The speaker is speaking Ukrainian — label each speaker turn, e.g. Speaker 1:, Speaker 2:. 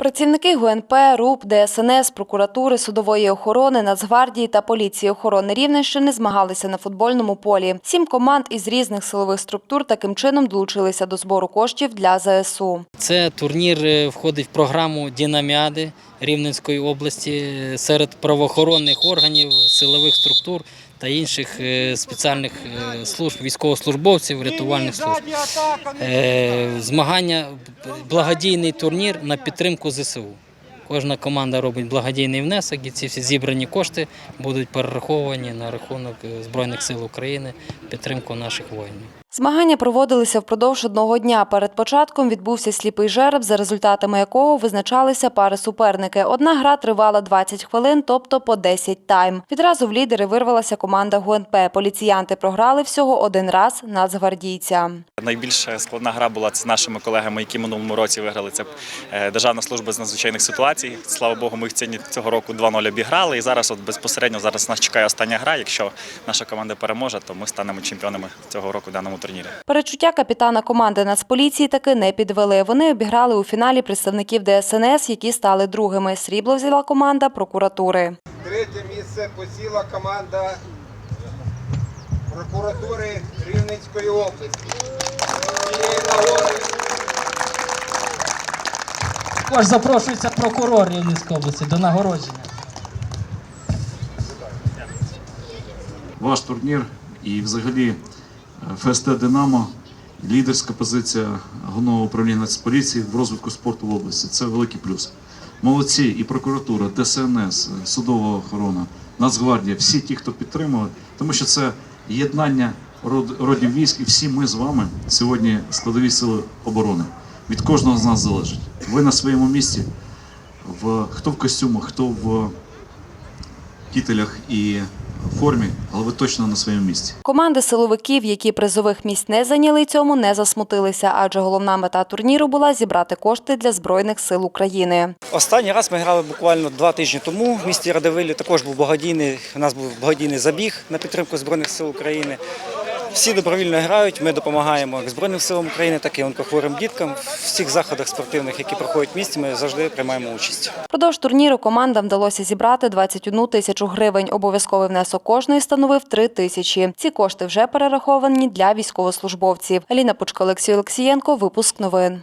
Speaker 1: Працівники ГУНП, РУП, ДСНС, прокуратури, судової охорони, Нацгвардії та поліції охорони Рівненщини змагалися на футбольному полі. Сім команд із різних силових структур таким чином долучилися до збору коштів для ЗСУ.
Speaker 2: Це турнір е, входить в програму Дінаміади Рівненської області е, серед правоохоронних органів, силових структур та інших е, спеціальних е, служб, військовослужбовців, рятувальних служб. Е, Змагання благодійний турнір на підтримку ЗСУ. Кожна команда робить благодійний внесок, і ці всі зібрані кошти будуть перераховані на рахунок Збройних сил України підтримку наших воїнів.
Speaker 1: Змагання проводилися впродовж одного дня. Перед початком відбувся сліпий жереб, за результатами якого визначалися пари суперники. Одна гра тривала 20 хвилин, тобто по 10 тайм. Відразу в лідери вирвалася команда ГУНП. Поліціянти програли всього один раз нацгвардійця.
Speaker 3: Найбільш складна гра була з нашими колегами, які минулому році виграли. Це е, Державна служба з надзвичайних ситуацій. Слава Богу, ми їх цього року 2-0 обіграли. І зараз, от безпосередньо, зараз нас чекає остання гра. Якщо наша команда переможе, то ми станемо чемпіонами цього року даному турнірі.
Speaker 1: Перечуття капітана команди Нацполіції таки не підвели. Вони обіграли у фіналі представників ДСНС, які стали другими. Срібло взяла команда прокуратури.
Speaker 4: Третє місце посіла команда прокуратури Рівненської області.
Speaker 5: Також запрошується прокурор Рівненської області до нагородження.
Speaker 6: ваш турнір і взагалі ФСТ Динамо, лідерська позиція головного управління Нацполіції в розвитку спорту в області. Це великий плюс. Молодці і прокуратура, ДСНС, судова охорона, Нацгвардія, всі ті, хто підтримали, тому що це єднання родів військ, і всі ми з вами сьогодні складові сили оборони. Від кожного з нас залежить. Ви на своєму місці, в, хто в костюмах, хто в кітелях і формі, але ви точно на своєму місці.
Speaker 1: Команди силовиків, які призових місць не зайняли, цьому не засмутилися, адже головна мета турніру була зібрати кошти для збройних сил України.
Speaker 7: Останній раз ми грали буквально два тижні тому в місті Радивилі. Також був благодійний. У нас був благодійний забіг на підтримку Збройних сил України. Всі добровільно грають. Ми допомагаємо як Збройним силам України, так і онкохворим діткам. В всіх заходах спортивних, які проходять в місті, ми завжди приймаємо участь.
Speaker 1: Продовж турніру командам вдалося зібрати 21 тисячу гривень. Обов'язковий внесок кожної становив 3 тисячі. Ці кошти вже перераховані для військовослужбовців. Аліна Пучко, Олексій Олексієнко. Випуск новин.